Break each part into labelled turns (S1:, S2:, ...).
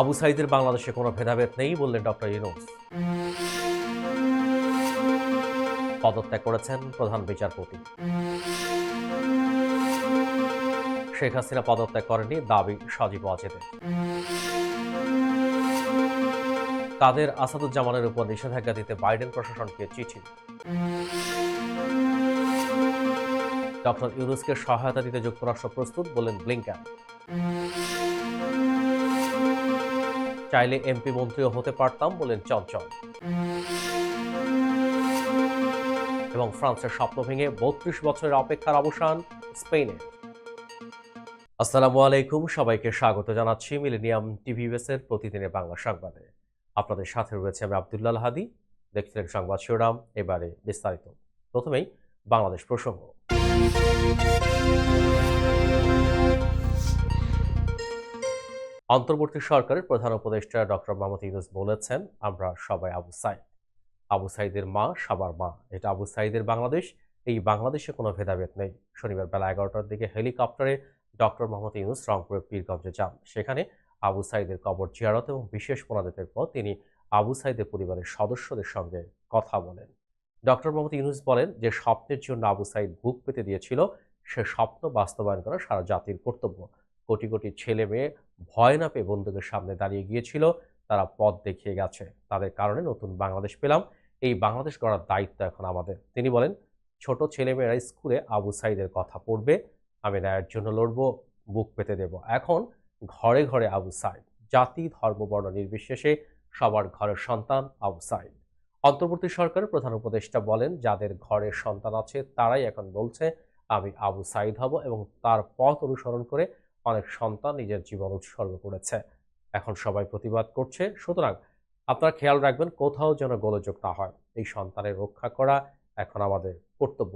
S1: আবু সাইদের বাংলাদেশে কোনো ভেদাভেদ নেই বললেন ডক্টর ইউনুস। পদত্যাগ করেছেন প্রধান বিচারপতি। শেখ হাসিনা পদত্যাগ করেনি দাবি সজীব ওয়াজেদের। কাদের আসাদুজ্জামানের উপর নিষেধাজ্ঞা দিতে বাইডেন প্রশাসনকে চিঠি। ডক্টর ইউনুসকে সহায়তা দিতে যুক্তরাষ্ট্র প্রস্তুত বললেন ব্লিংক্যান চাইলে এমপি মন্ত্রীও হতে পারতাম বলেন চঞ্চল। এবং ফ্রান্সের স্বপ্ন ভেঙে বত্রিশ বছরের অপেক্ষার অবসান স্পেনে। আসসালামু আলাইকুম, সবাইকে স্বাগত জানাচ্ছি মিলেনিয়াম টিভিএস এর প্রতিদিনের বাংলা সংবাদে। আপনাদের সাথে রয়েছে আমি আবদুল্লাহ হাদি দেখছিলেন সংবাদ শিরোনাম, এবারে বিস্তারিত। প্রথমেই বাংলাদেশ প্রসঙ্গ। অন্তর্বর্তী সরকারের প্রধান উপদেষ্টা ডক্টর মোহাম্মদ ইউনুস বলেছেন, আমরা সবাই আবু সাইদ। আবু সাইদের মা সবার মা। এটা আবু সাইদের বাংলাদেশ। এই বাংলাদেশে কোনো ভেদাভেদ নেই। শনিবার বেলা এগারোটার দিকে হেলিকপ্টারে ডক্টর মোহাম্মদ ইউনুস রংপুরের পীরগঞ্জে যান। সেখানে আবু সাইদের কবর জিয়ারত এবং বিশেষ মোনাজাতের পর তিনি আবু সাইদের পরিবারের সদস্যদের সঙ্গে কথা বলেন। ডক্টর মোহাম্মদ ইউনুস বলেন যে, স্বপ্নের জন্য আবু সাইদ বুক পেতে দিয়েছিল। সে স্বপ্ন বাস্তবায়ন করা সারা জাতির কর্তব্য। কোটি কোটি ছেলে মেয়ে ভয় না পেয়ে বন্দুকের সামনে দাঁড়িয়ে গিয়েছিল। তারা পথ দেখিয়ে গেছে। তাদের কারণে নতুন বাংলাদেশ পেলাম। এই বাংলাদেশ গড়ার দায়িত্ব এখন আমাদের। তিনি বলেন, ছোট ছেলেমেয়েরা স্কুলে আবু সাইদের কথা পড়বে। আমি ন্যায়ের জন্য লড়বো, বুক পেতে দেব। এখন ঘরে ঘরে আবু সাইদ, জাতি, ধর্ম, বর্ণ নির্বিশেষে সবার ঘরের সন্তান আবু সাইদ। অন্তর্বর্তী সরকারের প্রধান উপদেষ্টা বলেন, যাদের ঘরের সন্তান আছে, তারাই এখন বলছে, আমি আবু সাইদ হব এবং তার পথ অনুসরণ করে অনেক সন্তান নিজের জীবন উৎসর্গ করেছে। এখন সবাই প্রতিবাদ করছে, সুতরাং আপনারা খেয়াল রাখবেন কোথাও যেন গোলযোগ না হয়। এই সন্তানের রক্ষা করা এখন আমাদের কর্তব্য।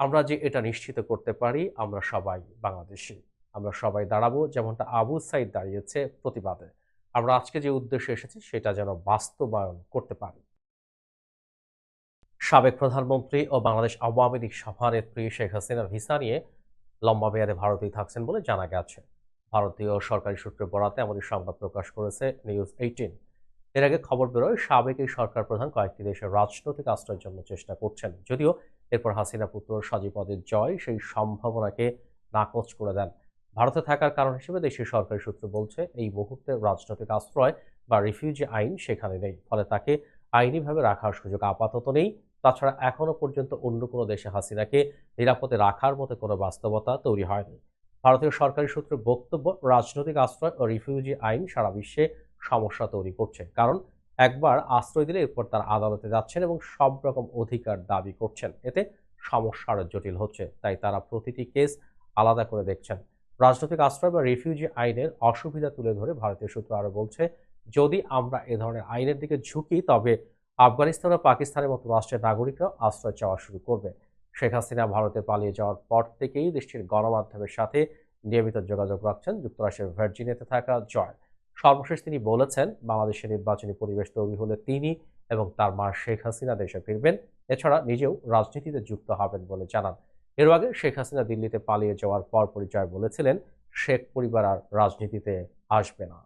S1: আমরা যে এটা নিশ্চিত করতে পারি, আমরা সবাই বাংলাদেশি। আমরা সবাই দাঁড়াবো, যেমনটা আবু সাইদ দাঁড়িয়েছে প্রতিবাদে। আমরা আজকে যে উদ্দেশ্যে এসেছি, সেটা যেন বাস্তবায়ন করতে পারি। সাবেক প্রধানমন্ত্রী ও বাংলাদেশ আওয়ামী লীগ সভানেত্রী শেখ হাসিনার ভিসা নিয়ে লম্বা মেয়াদে ভারতেই থাকছেন বলে জানা গেছে। ভারতীয় সরকারি সূত্রে বরাতে এমনই সংবাদ প্রকাশ করেছে নিউজ এইটিন। এর আগে খবর বেরোয়, সাবেক এই সরকার প্রধান কয়েকটি দেশের রাজনৈতিক আশ্রয়ের জন্য চেষ্টা করছেন। যদিও এরপর হাসিনা পুত্র সজীপদের জয় সেই সম্ভাবনাকে নাকচ করে দেন। ভারতে থাকার কারণ হিসেবে দেশের সরকারি সূত্র বলছে, এই মুহূর্তে রাজনৈতিক আশ্রয় বা রিফিউজি আইন সেখানে নেই। ফলে তাকে আইনিভাবে রাখার সুযোগ আপাতত নেই। তাছাড়া এখনও পর্যন্ত অন্য কোনো দেশে হাসিনাকে নিরাপদে রাখার মতো কোনো বাস্তবতা তৈরি হয়নি। ভারতীয় সরকারি সূত্রে বক্তব্য, রাজনৈতিক আশ্রয় ও রিফিউজি আইন সারা বিশ্বে সমস্যা তৈরি করছে। কারণ একবার আশ্রয় দিলে এরপর তার আদালতে যাচ্ছেন এবং সব রকম অধিকার দাবি করছেন। এতে সমস্যা আরও জটিল হচ্ছে, তাই তারা প্রতিটি কেস আলাদা করে দেখছেন। রাজনৈতিক আশ্রয় বা রিফিউজি আইনের অসুবিধা তুলে ধরে ভারতীয় সূত্র আরও বলছে, যদি আমরা এ ধরনের আইনের দিকে ঝুঁকি, তবে আফগানিস্তান ও পাকিস্তানের মতো রাষ্ট্রের নাগরিকরা আশ্রয় চাওয়া শুরু করবে। শেখ হাসিনা ভারতে পালিয়ে যাওয়ার পর থেকেই দেশটির গণমাধ্যমের সাথে নিয়মিত যোগাযোগ রাখছেন যুক্তরাষ্ট্রের ভার্জিনিয়াতে থাকা জয়। সর্বশেষ তিনি বলেছেন, বাংলাদেশের নির্বাচনী পরিবেশ তৈরি হলে তিনি এবং তার মা শেখ হাসিনা দেশে ফিরবেন। এছাড়া নিজেও রাজনীতিতে যুক্ত হবেন বলে জানান। এর আগে শেখ হাসিনা দিল্লিতে পালিয়ে যাওয়ার পর পরিচয় বলেছিলেন, শেখ পরিবার আর রাজনীতিতে আসবে না।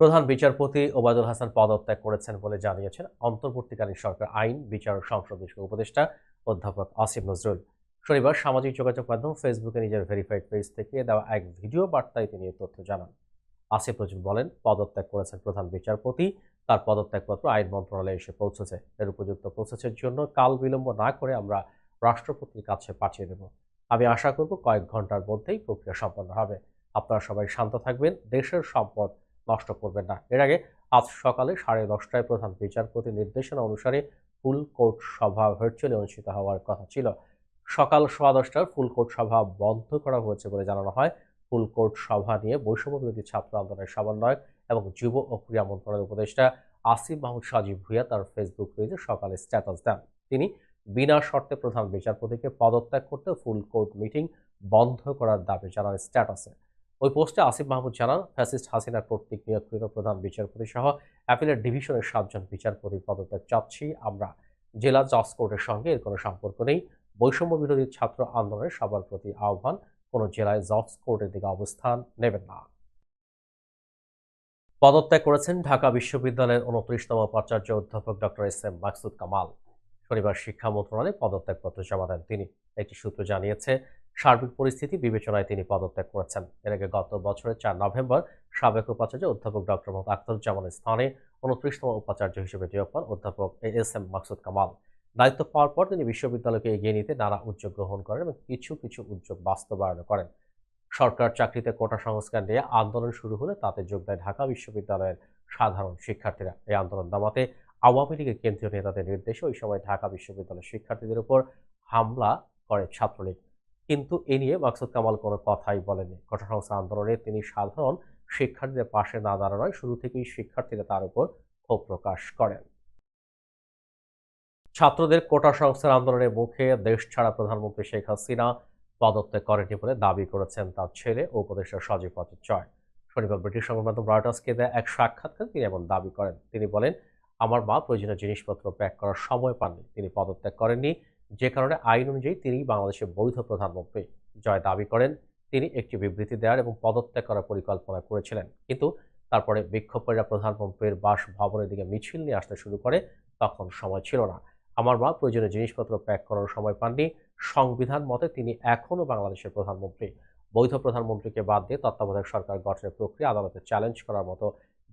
S1: প্রধান বিচারপতি ওবায়দুল হাসান পদত্যাগ করেছেন বলে জানিয়েছেন অন্তর্বর্তীকালীন সরকার আইন বিচার ও সংসদ বিষয়ক উপদেষ্টা অধ্যাপক আসিফ নজরুল। শনিবার সামাজিক যোগাযোগ মাধ্যম ফেসবুকে নিজের ভেরিফাইড পেজ থেকে দেওয়া এক ভিডিও বার্তায় তিনি তথ্য জানান। আসিফ নজরুল বলেন, পদত্যাগ করেছেন প্রধান বিচারপতি, তার পদত্যাগপত্র আইন মন্ত্রণালয়ে এসে পৌঁছেছে। এর উপযুক্ত প্রসেসের জন্য কাল বিলম্ব না করে আমরা রাষ্ট্রপতির কাছে পাঠিয়ে দেব। আমি আশা করব কয়েক ঘণ্টার মধ্যেই প্রক্রিয়া সম্পন্ন হবে। আপনারা সবাই শান্ত থাকবেন। দেশের সম্পদ নষ্ট করবেন না। এর আগে আজ সকালে সাড়ে দশটায় প্রধান বিচারপতি নির্দেশনা অনুসারে ফুল কোর্ট সভা ভার্চুয়ালি অনুষ্ঠিত হওয়ার কথা ছিল। সকাল সোয়া দশটার ফুল কোর্ট সভা বন্ধ করা হয়েছে বলে জানানো হয়। ফুল কোর্ট সভা নিয়ে বৈষম্য বিরোধী ছাত্র আন্দোলনের সমন্বয়ক এবং যুব ও ক্রীড়া মন্ত্রণালয়ের উপদেষ্টা আসিফ মাহমুদ সাজিব ভুইয়া তার ফেসবুক পেজে সকালে স্ট্যাটাস দেন। তিনি বিনা শর্তে প্রধান বিচারপতিকে পদত্যাগ করতে ফুল কোর্ট মিটিং বন্ধ করার দাবি জানান স্ট্যাটাসে ওই পোস্টে আসিফ মাহমুদ জানান, ফ্যাসিস্ট হাসিনা কর্তৃক নিয়োগকৃত প্রধান বিচারপতি সহ অ্যাপিলের ডিভিশনের সাতজন বিচারপতির পদত্যাগ চাচ্ছি আমরা। জেলা জজ কোর্টের সঙ্গে এর কোনো সম্পর্ক নেই। বৈষম্য বিরোধী ছাত্র আন্দোলনের সবার প্রতি আহ্বান, কোনো জেলায় জজ কোর্টের দিকে অবস্থান নেবেন না। পদত্যাগ করেছেন ঢাকা বিশ্ববিদ্যালয়ের উনত্রিশতম উপাচার্য অধ্যাপক doctor S M Maksud Kamal. শনিবার শিক্ষা মন্ত্রণালয়ে পদত্যাগপত্র জমা দেন তিনি। একটি সূত্র জানিয়েছে সার্বিক পরিস্থিতি বিবেচনায় তিনি পদত্যাগ করেছেন। এর আগে গত বছরের চার নভেম্বর সাবেক উপাচার্য অধ্যাপক ডক্টর মোহাম্মদ আখতারুজ্জামানের স্থানে উনত্রিশতম উপাচার্য হিসেবে নিয়োগ পান অধ্যাপক A S M Maksud Kamal. দায়িত্ব পাওয়ার পর তিনি বিশ্ববিদ্যালয়কে এগিয়ে নিতে নানা উদ্যোগ গ্রহণ করেন এবং কিছু কিছু উদ্যোগ বাস্তবায়ন করেন। সরকার চাকরিতে কোটা সংস্কার নিয়ে আন্দোলন শুরু হলে তাতে যোগ দেয় ঢাকা বিশ্ববিদ্যালয়ের সাধারণ শিক্ষার্থীরা। এই আন্দোলন দামাতে আওয়ামী লীগের কেন্দ্রীয় নেতাদের নির্দেশে ওই সময় ঢাকা বিশ্ববিদ্যালয়ের শিক্ষার্থীদের উপর হামলা করে ছাত্রলীগ। কিন্তু এ নিয়ে মাকসুদ কামাল কোনো কথাই বলেনি সংস্কার আন্দোলনে তিনি সাধারণ শিক্ষার্থীদের পাশে না দাঁড়ানোয় শুরু থেকেই শিক্ষার্থীরা তার উপর ক্ষোভ প্রকাশ করেন। ছাত্রদের কোটা সংস্কার আন্দোলনের মুখে দেশ ছাড়া প্রধানমন্ত্রী শেখ হাসিনা পদত্যাগ করেনি বলে দাবি করেছেন তার ছেলে ও উপদেষ্টা সজীব ভট্টাচার্য শনিবার ব্রিটিশ সংবাদ মাধ্যম রয়টার্সকে দেয় এক সাক্ষাৎকারে তিনি এমন দাবি করেন। তিনি বলেন, আমার মা প্রয়োজনীয় জিনিসপত্র প্যাক করার সময় পাননি। তিনি পদত্যাগ করেননি। যে কারণে আইন অনুযায়ী তিনি বাংলাদেশের বৈধ প্রধানমন্ত্রী। জয় দাবি করেন, তিনি একটি বিবৃতি দেওয়ার এবং পদত্যাগ করার পরিকল্পনা করেছিলেন। কিন্তু তারপরে বিক্ষোভকারীরা প্রধানমন্ত্রীর বাসভবনের দিকে মিছিল নিয়ে আসতে শুরু করে, তখন সময় ছিল না। আমার মা প্রয়োজনীয় জিনিসপত্র প্যাক করার সময় পাননি। সংবিধান মতে তিনি এখনও বাংলাদেশের প্রধানমন্ত্রী। বৈধ প্রধানমন্ত্রীকে বাদ দিয়ে তত্ত্বাবধায়ক সরকার গঠনের প্রক্রিয়া আদালতে চ্যালেঞ্জ করার মতো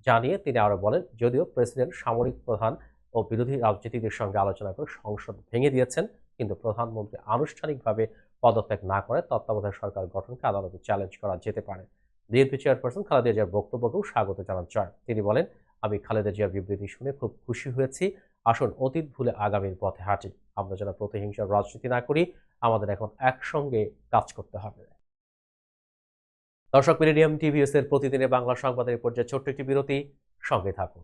S1: জানিয়ে তিনি আরও বলেন, যদিও প্রেসিডেন্ট সামরিক প্রধান ও বিরোধী রাজনীতিদের সঙ্গে আলোচনা করে সংসদ ভেঙে দিয়েছেন কিন্তু প্রধানমন্ত্রী আনুষ্ঠানিকভাবে পদত্যাগ না করে তত্ত্বাবধায়ক সরকার গঠনকে আদালতে চ্যালেঞ্জ করা যেতে পারে। বিএনপি চেয়ারপারসন খালেদা জিয়ার বক্তব্যকেও স্বাগত জানান জয়। তিনি বলেন, আমি খালেদা জিয়ার বিবৃতি শুনে খুব খুশি হয়েছি। আসুন অতীত ভুলে আগামীর পথে হাঁটি। আমরা যেন প্রতিহিংসার রাজনীতি না করি, আমাদের এখন একসঙ্গে কাজ করতে হবে। দর্শক মিলেনিয়াম টিভিএস এর প্রতিদিনের বাংলা সংবাদের পর্যায়ে ছোট্ট একটি বিরতি। সঙ্গে থাকুন।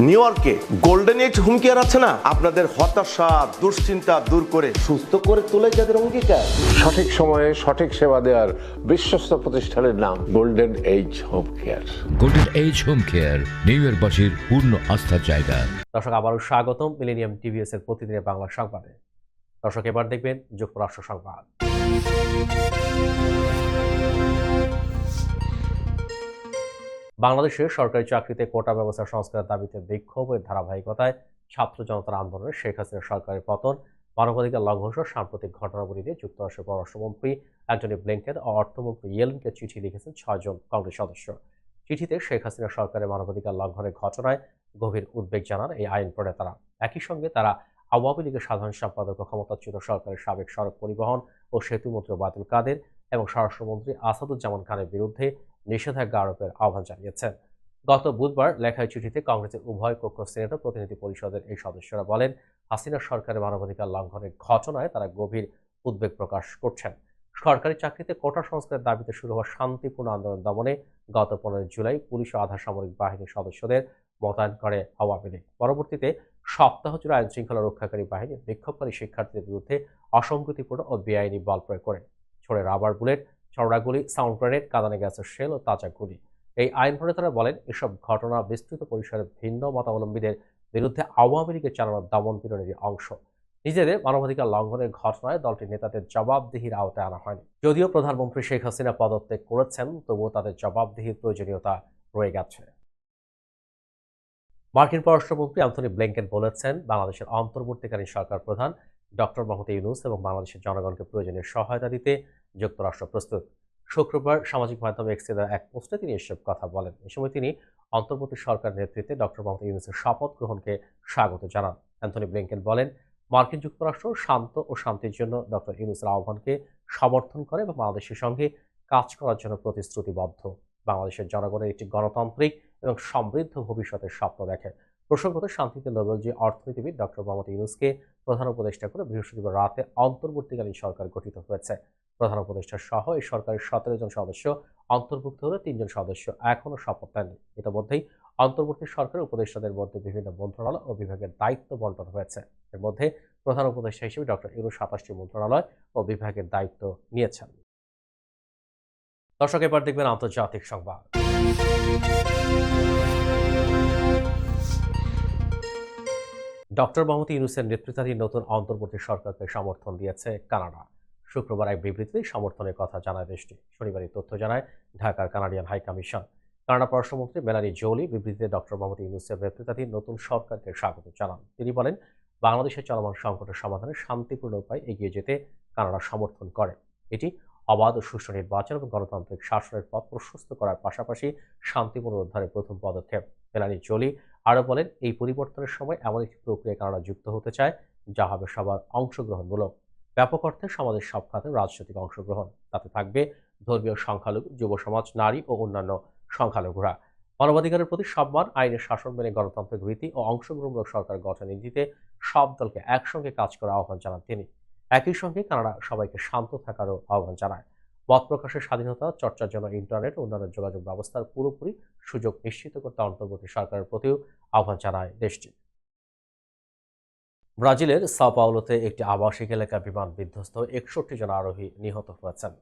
S2: নিউ ইয়র্কে গোল্ডেন এইজ হুমকি কেয়ার আছে না? আপনাদের হতাশা দুশ্চিন্তা দূর করে। সুস্থ করে তোলে যাদের অঙ্গীকার।
S3: সঠিক সময়ে সঠিক সেবা দেওয়ার বিশ্বস্ত প্রতিষ্ঠানের নাম golden age home care
S4: golden age home care new ইয়র্কবাসীর পূর্ণ আস্থার জায়গা
S1: দর্শক আবারও স্বাগতম মিলেনিয়াম টিভিএস এর প্রতিদিনের বাংলা সংবাদে। দর্শক এবার দেখবেন যুক্তরাষ্ট্র সংবাদ। বাংলাদেশের সরকারি চাকরিতে কোটা ব্যবস্থা সংস্কারের দাবিতে বিক্ষোভের ধারাবাহিকতায় ছাত্র জনতার আন্দোলনে শেখ হাসিনা সরকারের পতন, মানবাধিকার লঙ্ঘন সাম্প্রতিক ঘটনাবলী নিয়ে যুক্তরাষ্ট্রের পররাষ্ট্রমন্ত্রী একজনী ব্লিংকেন ও অর্থমন্ত্রী ইয়েলেনকে চিঠি লিখেছেন ছয়জন কংগ্রেস সদস্য। চিঠিতে শেখ হাসিনা সরকারের মানবাধিকার লঙ্ঘনের ঘটনায় গভীর উদ্বেগ জানান এই আইন প্রণেতারা। একই সঙ্গে তারা আওয়ামী লীগের সাধারণ সম্পাদক ক্ষমতাচ্যুত সরকারের সাবেক সড়ক পরিবহন ও সেতু মন্ত্রী বাদুল কাদের এবং স্বরাষ্ট্রমন্ত্রী আসাদুজ্জামান খানের বিরুদ্ধে নিষেধাজ্ঞা আরোপের আহ্বান জানিয়েছেন। গত বুধবার লেখায় চিঠিতে কংগ্রেসের উভয় কক্ষ সিনেটর প্রতিনিধি পরিষদের এই সদস্যরা বলেন, হাসিনা সরকারের মানবাধিকার লঙ্ঘনের ঘটনায় তারা গভীর উদ্বেগ প্রকাশ করছেন। সরকারি চাকরিতে কোটা সংস্কারের দাবিতে শুরু হওয়া শান্তিপূর্ণ আন্দোলন দমনে গত পনেরো জুলাই পুলিশ ও আধা সামরিক বাহিনীর সদস্যদের মোতায়েন করে আওয়ামী লীগ। পরবর্তীতে সপ্তাহ জুড়ে আইন শৃঙ্খলা রক্ষাকারী বাহিনী বিক্ষোভকারী শিক্ষার্থীদের বিরুদ্ধে অসংগতিপূর্ণ ও বেআইনি বল প্রয়োগ করে। ছড়ে রাবার বুলেট চড়াগুলি সাউন্ড গ্রেনেড কাঁদানে গ্যাসের শেল ও তাজা গুলি। এই আইন প্রণেতারা বলেন, এসব ঘটনা বিস্তৃত পরিসরে ভিন্ন মতাবলম্বীদের বিরুদ্ধে আওয়ামী লীগের চালানো দমন পীড়নেরই অংশ। নিজেদের মানবাধিকার লঙ্ঘনের ঘটনায় দলটির নেতাদের জবাবদিহির আওতায় আনা হয়নি। যদিও প্রধানমন্ত্রী শেখ হাসিনা পদত্যাগ করেছেন, তবুও তাদের জবাবদিহির প্রয়োজনীয়তা রয়ে গেছে। মার্কিন পররাষ্ট্রমন্ত্রী অ্যান্থনি ব্লিংকেন বলেছেন, বাংলাদেশের অন্তর্বর্তীকালীন সরকার প্রধান ডক্টর মোহাম্মদ ইউনুস এবং বাংলাদেশের জনগণকে প্রয়োজনীয় সহায়তা দিতে যুক্তরাষ্ট্র। প্রস্তুত। শুক্রবার সামাজিক মাধ্যমে এক্সে এক পোস্টে তিনি এসব কথা বলেন। এ সময় তিনি অন্তর্বর্তী সরকার নেতৃত্বে ডক্টর মোহাম্মদ ইউনুসের শপথ গ্রহণকে স্বাগত জানান। অ্যান্থনি ব্লিংকেন বলেন, মার্কিন যুক্তরাষ্ট্র শান্ত ও শান্তির জন্য ডক্টর ইউনুসের আহ্বানকে সমর্থন করে এবং বাংলাদেশের সঙ্গে কাজ করার জন্য প্রতিশ্রুতিবদ্ধ। বাংলাদেশের জনগণের একটি গণতান্ত্রিক এবং সমৃদ্ধ ভবিষ্যতের স্বপ্ন দেখে। প্রসঙ্গত, শান্তিতে নোবেলজি অর্থনীতিবিদ ডক্টর মোহাম্মদ ইউনুসকে প্রধান উপদেষ্টা করে বৃহস্পতিবার রাতে অন্তর্বর্তীকালীন সরকার গঠিত হয়েছে। প্রধান উপদেষ্টা সহ এই সরকারের সতেরো জন সদস্য অন্তর্ভুক্ত হলে তিনজন সদস্য এখনও শপথ নেননি। ইতিমধ্যেই অন্তর্বর্তী সরকারের উপদেষ্টাদের মধ্যে বিভিন্ন মন্ত্রণালয় ও বিভাগের দায়িত্ব বন্টন হয়েছে। এর মধ্যে প্রধান উপদেষ্টা হিসেবে ডক্টর ইউনুস সাতাশটি মন্ত্রণালয় ও বিভাগের দায়িত্ব নিয়েছেন। দর্শক, এবার দেখবেন আন্তর্জাতিক সংবাদ। ডক্টর মোহাম্মদ ইউনুসের নেতৃত্বাধীন নতুন অন্তর্বর্তী সরকারকে সমর্থন দিয়েছে কানাডা। শুক্রবার এক বিবৃতিতে সমর্থনের কথা জানায় দেশটি। শনিবার তথ্য জানায় ঢাকার কানাডিয়ান হাই কমিশন। কানাডা পররাষ্ট্রমন্ত্রী মেলানি জোলি, বিবৃতিতে ডক্টর মোহাম্মদ ইউনুসের নেতৃত্বাধীন নতুন সরকারকে স্বাগত জানান। তিনি বলেন, বাংলাদেশের চলমান সংকটের সমাধানে শান্তিপূর্ণ উপায় এগিয়ে যেতে কানাডা সমর্থন করে। এটি অবাধ ও সুষ্ঠু নির্বাচন এবং গণতান্ত্রিক শাসনের পথ প্রশস্ত করার পাশাপাশি শান্তিপূর্ণ উদ্ধারের প্রথম পদক্ষেপ। মেলানি জোলি আরও বলেন, এই পরিবর্তনের সময় এমন একটি প্রক্রিয়ায় কানাডা যুক্ত হতে চায়, যা হবে সবার অংশগ্রহণমূলক। ব্যাপক অর্থে সমাজের সব খাতে রাজনৈতিক অংশগ্রহণ। তাতে থাকবে ধর্মীয় সংখ্যালঘু যুব সমাজ নারী ও অন্যান্য সংখ্যালঘুরা। মানবাধিকারের প্রতি সম্মান, আইনের শাসন মেনে গণতান্ত্রিক রীতি ও অংশগ্রহণমূলক সরকার গঠনে দিতে সব দলকে একসঙ্গে কাজ করার আহ্বান জানান তিনি। একই সঙ্গে কানাডা সবাইকে শান্ত থাকারও আহ্বান জানায়। মত প্রকাশের স্বাধীনতা, চর্চার জন্য ইন্টারনেট ও অন্যান্য যোগাযোগ ব্যবস্থার পুরোপুরি সুযোগ নিশ্চিত করতে অন্তর্বর্তী সরকারের প্রতিও আহ্বান জানায় দেশটি। ব্রাজিলের সাপাউলোতে একটি আবাসিক এলাকা বিমান বিধ্বস্ত একষট্টি জন আরোহী নিহত হয়েছেন।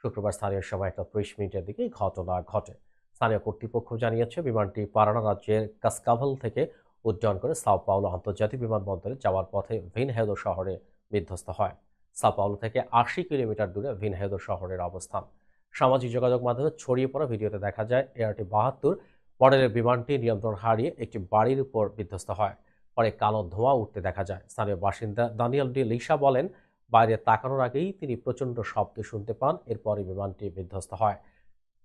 S1: শুক্রবার স্থানীয় সময় একটা ত্রিশ মিনিটের দিকে ঘটনা ঘটে। স্থানীয় কর্তৃপক্ষ জানিয়েছে, বিমানটি পারানা রাজ্যের কাসকাভাল থেকে উড্ডয়ন করে সাও পাওলো আন্তর্জাতিক বিমানবন্দরে যাওয়ার পথে ভিনহেদো শহরে বিধ্বস্ত হয়। সাও পাওলো থেকে আশি কিলোমিটার দূরে ভিনহেদো শহরের অবস্থান। সামাজিক যোগাযোগ মাধ্যমে ছড়িয়ে পড়া ভিডিওতে দেখা যায় এআরটি বাহাত্তর মডেলের বিমানটি নিয়ন্ত্রণ হারিয়ে একটি বাড়ির উপর বিধ্বস্ত হয়। পরে কালো ধোঁয়া উঠতে দেখা যায়। স্থানীয় বাসিন্দা দানিয়েল ডি লিসা বলেন, বাইরে তাকানোর আগেই তিনি প্রচণ্ড শব্দ শুনতে পান, এরপরই বিমানটি বিধ্বস্ত হয়।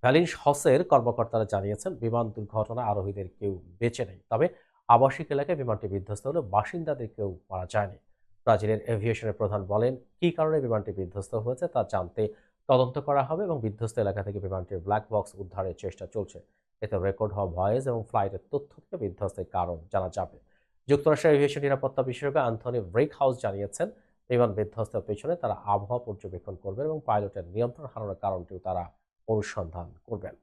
S1: ভ্যালিন্স হসের কর্মকর্তারা জানিয়েছেন, বিমান দুর্ঘটনা আরোহীদের কেউ বেঁচে নেই। তবে আবাসিক এলাকায় বিমানটি বিধ্বস্ত হলে বাসিন্দাদের কেউ মারা যায়নি। ব্রাজিলের এভিয়েশনের প্রধান বলেন, কী কারণে বিমানটি বিধ্বস্ত হয়েছে তা জানতে তদন্ত করা হবে এবং বিধ্বস্ত এলাকা থেকে বিমানটির ব্ল্যাক বক্স উদ্ধারের চেষ্টা চলছে। এতে রেকর্ড হওয়া ভয়েস এবং ফ্লাইটের তথ্য থেকে বিধ্বস্তের কারণ জানা যাবে। যুক্তরাষ্ট্রের এভিয়েশন নিরাপত্তা বিশেষজ্ঞ অ্যান্থনি ব্রেক হাউস জানিয়েছেন বিমান বিধ্বস্তের পেছনে তারা আবহাওয়া পর্যবেক্ষণ করবেন এবং পাইলটের নিয়ন্ত্রণ হারানোর কারণটিও তারা অনুসন্ধান করবেন।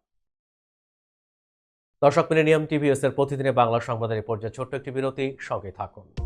S1: দর্শক, মিলেনিয়াম টিভিএস এর প্রতিদিনের বাংলা সংবাদের পর্যায়ে ছোট্ট একটি বিরতি, সঙ্গে থাকুন।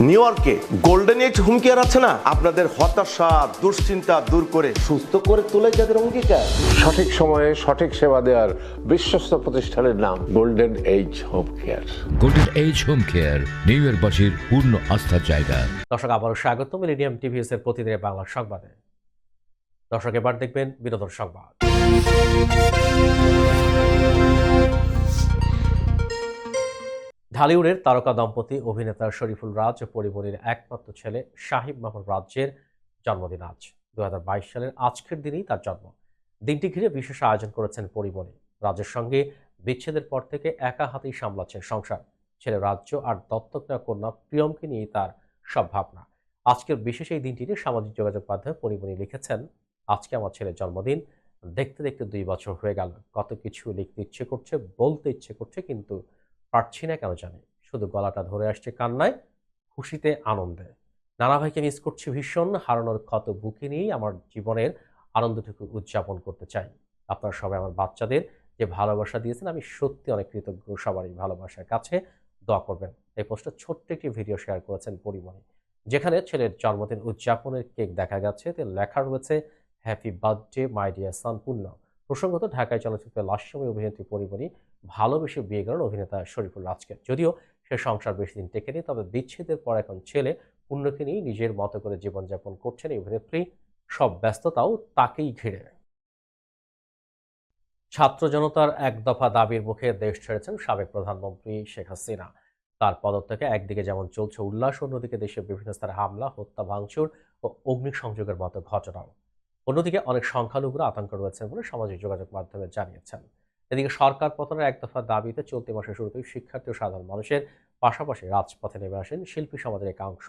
S2: নিউ ইয়র্কে গোল্ডেন এজ হুমকি আর আছে না? আপনাদের হতাশা দুশ্চিন্তা দূর করে সুস্থ করে তোলে যাদের অঙ্গীকার।
S3: সঠিক সময়ে সঠিক সেবা দেওয়ার বিশ্বস্ত প্রতিষ্ঠানের নাম golden age home care
S4: golden age home care new ইয়র্কবাসীর পূর্ণ আস্থার জায়গা।
S1: দর্শক আবারও স্বাগত মিলিনিয়াম টিভিএস এর প্রতিদিনের বাংলা সংবাদে। দর্শক এবার দেখবেন বিনোদন সংবাদ। ঢালিউডের তারকা দম্পতি অভিনেতা শরীফুল রাজ ও পরিমণির একমাত্র ছেলে শাহিব মাহমুদ রাজ্যের জন্মদিন আজ। দু হাজার বাইশ সালের আজকের দিনেই তার জন্ম। দিনটি ঘিরে বিশেষ আয়োজন করেছেন পরিমণি রাজের সঙ্গে বিচ্ছেদের পর থেকে একা হাতেই সামলাচ্ছেন সংসার। ছেলে রাজ্য আর দত্তক নেওয়া কন্যা প্রিয়মকে নিয়েই তার সব ভাবনা। আজকের বিশেষ এই দিনটিতে সামাজিক যোগাযোগ মাধ্যমে পরিমণি লিখেছেন, আজকে আমার ছেলের জন্মদিন। দেখতে দেখতে দুই বছর হয়ে গেল। কত কিছু লিখতে ইচ্ছে করছে, বলতে ইচ্ছে করছে, কিন্তু পারছি না কেন জানি? শুধু গলাটা ধরে আসছে কান্নায়, খুশিতে আনন্দে। নানা ভাইকে মিস করছি ভীষণ, হারানোর ক্ষত বুকে নিয়েই আমার জীবনের আনন্দটুকু উদযাপন করতে চাই। আপনারা সবাই আমার বাচ্চাদের যে ভালোবাসা দিয়েছেন, আমি সত্যি অনেক কৃতজ্ঞ সবারই ভালোবাসার কাছে দোয়া করবেন। এই পোস্টে ছোট্ট একটি ভিডিও শেয়ার করেছেন পরিমণি। যেখানে ছেলের জন্মদিন উদযাপনের কেক দেখা যাচ্ছে এতে লেখা রয়েছে happy birthday my dear son পূর্ণ। প্রসঙ্গত ঢাকায় চলচ্চিত্রে লাস্যময় অভিনেত্রী পরিমণি ভালোবেসে বিয়ে করেন অভিনেতা শরীফুল রাজকে। যদিও সে সংসার বেশি দিন টেকেনি তবে বিচ্ছেদের পর এখন ছেলে পূর্ণকে নিয়ে নিজের মতো করে জীবনযাপন করছেন এই অভিনেত্রী। সব ব্যস্ততাও তাকেই ঘিরে। ছাত্র জনতার এক দফা দাবির মুখে দেশ ছেড়েছেন সাবেক প্রধানমন্ত্রী শেখ হাসিনা। তার পদত্যাগে একদিকে যেমন চলছে উল্লাস, অন্যদিকে দেশের বিভিন্ন স্থানে হামলা, হত্যা, ভাঙচুর ও অগ্নিসংযোগের মতো ঘটনাও। অন্যদিকে অনেক সংখ্যালঘুরা আতঙ্ক রয়েছেন বলে সামাজিক যোগাযোগ মাধ্যমে জানিয়েছেন। এদিকে সরকার পতনের এক দফা দাবিতে চলতি মাসের শুরুতেই শিক্ষার্থী ও সাধারণ মানুষের পাশাপাশি রাজপথে নেমে আসেন শিল্পী সমাজের একাংশ।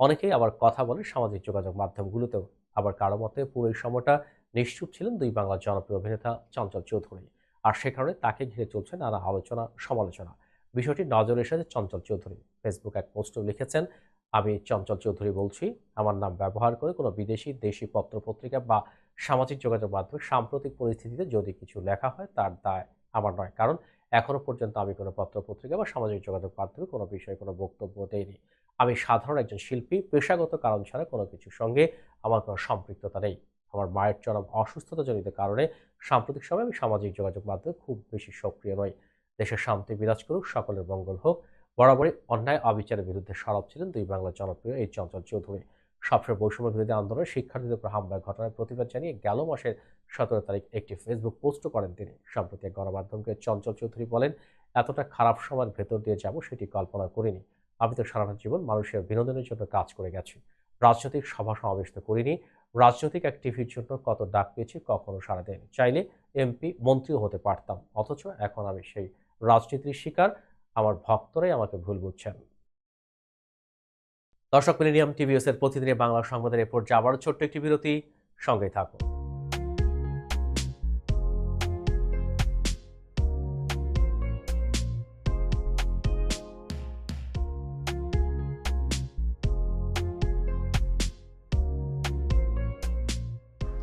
S1: অনেকেই আবার কথা বলে সামাজিক যোগাযোগ মাধ্যমগুলোতেও। আবার কারও মতে পুরো এই সময়টা নিশ্চুপ ছিলেন দুই বাংলার জনপ্রিয় অভিনেতা চঞ্চল চৌধুরী। আর সে কারণে তাকে ঘিরে চলছে নানা আলোচনা, সমালোচনা। বিষয়টি নজরে এসেছে চঞ্চল চৌধুরী ফেসবুক এক পোস্টে লিখেছেন, আমি চঞ্চল চৌধুরী বলছি, আমার নাম ব্যবহার করে কোনো বিদেশি দেশি পত্রপত্রিকা বা সামাজিক যোগাযোগ মাধ্যমে সাম্প্রতিক পরিস্থিতিতে যদি কিছু লেখা হয়, তার দায় আমার নয়। কারণ এখনও পর্যন্ত আমি কোনো পত্রপত্রিকা বা সামাজিক যোগাযোগ মাধ্যমে কোনো বিষয়ে কোনো বক্তব্য দেইনি। আমি সাধারণ একজন শিল্পী, পেশাগত কারণ ছাড়া কোনো কিছুর সঙ্গে আমার কোনো সম্পৃক্ততা নেই। আমার মায়ের চরম অসুস্থতাজনিত কারণে সাম্প্রতিক সময়ে আমি সামাজিক যোগাযোগ মাধ্যমে খুব বেশি সক্রিয় নই। দেশের শান্তি বিরাজ করুক, সকলের মঙ্গল হোক। বরাবরই অন্যায় অবিচারের বিরুদ্ধে সরব ছিলেন দুই বাংলার জনপ্রিয় এই চঞ্চল চৌধুরী। সবসময় বৈষম্য বিরোধী আন্দোলনে শিক্ষার্থীদের উপর হামলার ঘটনার প্রতিবাদ জানিয়ে গেল মাসের সতেরো তারিখ একটি ফেসবুক পোস্টও করেন তিনি। সম্প্রতি গণমাধ্যমকে চঞ্চল চৌধুরী বলেন, এতটা খারাপ সময়ের ভেতর দিয়ে যাব সেটি কল্পনা করিনি। আমি তো সারাটা জীবন মানুষের বিনোদনের জন্য কাজ করে গেছি। রাজনৈতিক সভা সমাবেশ তো করিনি। রাজনৈতিক এক টিভির জন্য কত ডাক পেয়েছি কখনো সারা দেয়নি। চাইলে এমপি মন্ত্রীও হতে পারতাম। অথচ এখন আমি সেই রাজনীতির শিকার। আমার ভক্তরাই আমাকে ভুল বুঝছেন। দর্শক মিলিনিয়াম টিভিএস এর প্রতিদিনের বাংলা সংবাদের এরপর যাবার ছোট্ট একটি বিরতি। সঙ্গে থাকুন।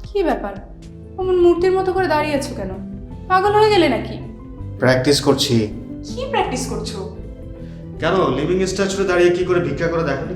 S5: কি ব্যাপার? অমন মূর্তির মতো করে দাঁড়িয়ে আছো কেন? পাগল হয়ে গেলে নাকি?
S6: প্র্যাকটিস করছি।
S5: কি প্র্যাকটিস করছ?
S6: কেন? লিভিং স্ট্যাচুরে দাঁড়িয়ে কি করে ভিক্ষা করে দেখনি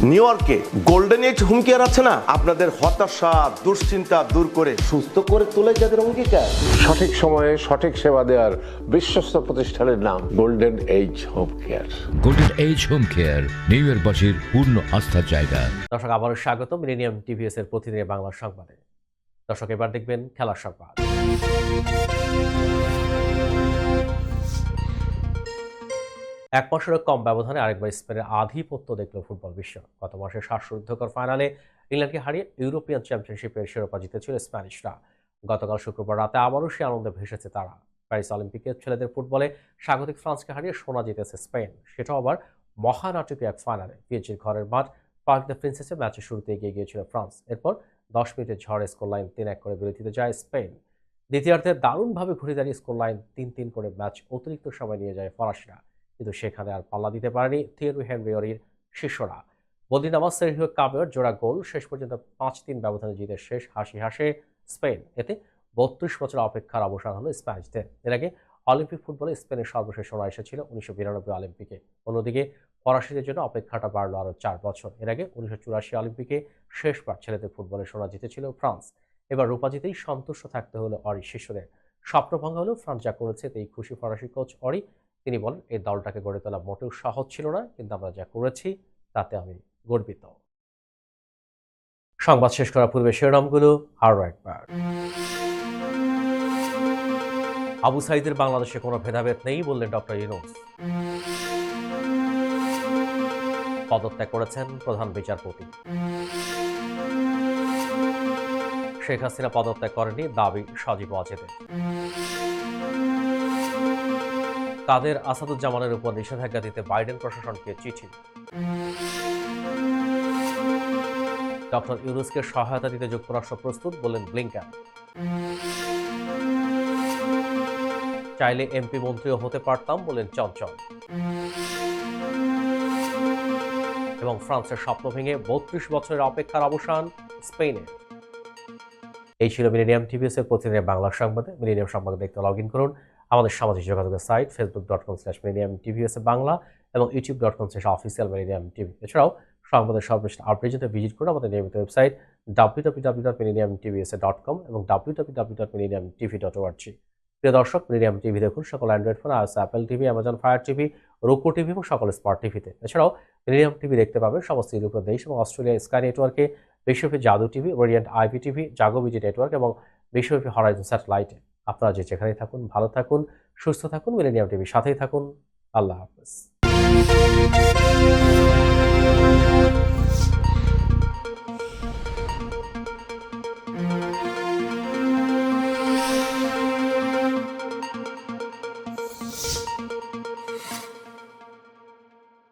S2: নিউ ইয়র্কে গোল্ডেন এইজ হুমকি কেয়ার আছে না? আপনাদের হতাশা দুশ্চিন্তা দূর করে সুস্থ করে তোলে যাদের অঙ্গীকার।
S3: সঠিক সময়ে সঠিক সেবা দেওয়ার বিশ্বস্ত প্রতিষ্ঠানের নাম golden age home care
S4: golden age home care new ইয়র্কবাসীর পূর্ণ আস্থার জায়গা।
S1: দর্শক আবারও স্বাগত মিলেনিয়াম টিভিএস এর প্রতিদিনের বাংলা সংবাদে। দর্শক এবার দেখবেন খেলার সংবাদ। এক মাসেরও কম ব্যবধানে আরেকবার স্পেনের আধিপত্য দেখল ফুটবল বিশ্ব। গত মাসে শ্বাসরুদ্ধকর ফাইনালে ইংল্যান্ডকে হারিয়ে ইউরোপিয়ান চ্যাম্পিয়নশিপের শিরোপা জিতেছিল স্প্যানিশরা। গতকাল শুক্রবার রাতে আবারও সে আনন্দে ভেসেছে তারা। প্যারিস অলিম্পিকে ছেলেদের ফুটবলে স্বাগতিক ফ্রান্সকে হারিয়ে সোনা জিতেছে স্পেন। সেটাও আবার মহানাটকীয় এক ফাইনালে। পিএইচজির ঘরের মাঠ পার্ক দ্য প্রিন্সেসে ম্যাচের শুরুতে এগিয়ে গিয়েছিল ফ্রান্স। এরপর দশ মিনিটে ঝড়ে স্কোর লাইন তিন এক করে বিরতিতে যায় স্পেন। দ্বিতীয়ার্ধে দারুণভাবে ঘুরে দাঁড়িয়ে স্কোর লাইন তিন তিন করে ম্যাচ অতিরিক্ত সময় নিয়ে যায় ফরাসিরা। কিন্তু সেখানে আর পাল্লা দিতে পারেনি থিয়েরু হেনরিওরির শিষ্যরা। বদিনামাজ সেরহিও কাবের জোড়া গোল, শেষ পর্যন্ত পাঁচ তিন ব্যবধানে জিতে শেষ হাসি হাসে স্পেন। এতে বত্রিশ বছর অপেক্ষার অবসান হলো স্প্যানিশদের। এর আগে অলিম্পিক ফুটবলে স্পেনের সর্বশেষ সোনা এসেছিল উনিশশো বিরানব্বই অলিম্পিকে। অন্যদিকে ফরাসিদের জন্য অপেক্ষাটা বাড়লো আরও চার বছর। এর আগে উনিশশো চুরাশি অলিম্পিকে শেষবার ছেলেদের ফুটবলে সোনা জিতেছিল ফ্রান্স। এবার রূপা জিতেই সন্তুষ্ট থাকতে হলো অরি শিষ্যদের। স্বপ্নভঙ্গ হলেও ফ্রান্স যা করেছে, তেই খুশি ফরাসি কোচ অরি তিনি বলেন, এই দলটাকে গড়ে তোলা মোটেও সহজ ছিল না, কিন্তু আমরা যা করেছি, তাতে আমি গর্বিত। সংবাদ শেষ করার পূর্বে শিরোনামগুলো আরও একবার। আবু সাইদের বাংলাদেশে কোনো ভেদাভেদ নেই বললেন ডক্টর ইউনুস। পদত্যাগ করেছেন প্রধান বিচারপতি। শেখ হাসিনা পদত্যাগ করেনি দাবি সজীব অজেদের কাদের আসাদুজ্জামানের উপর নিষেধাজ্ঞা দিতে বাইডেন প্রশাসনকে চিঠি। ডক্টর ইউনুসকে সহায়তা দিতে যুক্তরাষ্ট্র প্রস্তুত বললেন ব্লিংকেন। চাইলে এমপি মন্ত্রীও হতে পারতাম বললেন চঞ্চল। এবং ফ্রান্সের স্বপ্ন ভেঙে বত্রিশ বছরের অপেক্ষার অবসান স্পেনে। এই ছিল মিলেনিয়াম টিভিএস এর প্রতিদিনের বাংলা সংবাদে। মিলেনিয়াম সংবাদ দেখতে লগ ইন করুন। আমাদের সামাজিক যোগাযোগের site Facebook dot com slash Millennium TVS Bangla এবং YouTube dot com slash official Millennium TV এছাড়াও সংবাদের সর্বশেষ আপডেট ভিজিট করুন আমাদের নিয়মিত website W W W dot Millennium TVS dot com এবং W W W dot TV dot ORG প্রিয় দর্শক মিলেনিয়াম টিভি দেখুন, সকল Android phone iOS Apple TV Amazon Fire TV Roku TV এবং সকল স্মার্ট টিভিতে এছাড়াও মিলেনিয়াম টিভি দেখতে পাবেন সমস্ত ইউরোপীয় দেশ এবং অস্ট্রেলিয়া স্কাই নেটওয়ার্কে বিশ্বব্যাপী Jadu TV orient IP TV Jago BG network এবং বিশ্বব্যাপী হরাইজন স্যাটেলাইটে আপনারা যে যেখানেই থাকুন ভালো থাকুন সুস্থ থাকুন মিলেনিয়াম টিভির সাথেই থাকুন। আল্লাহ হাফেজ।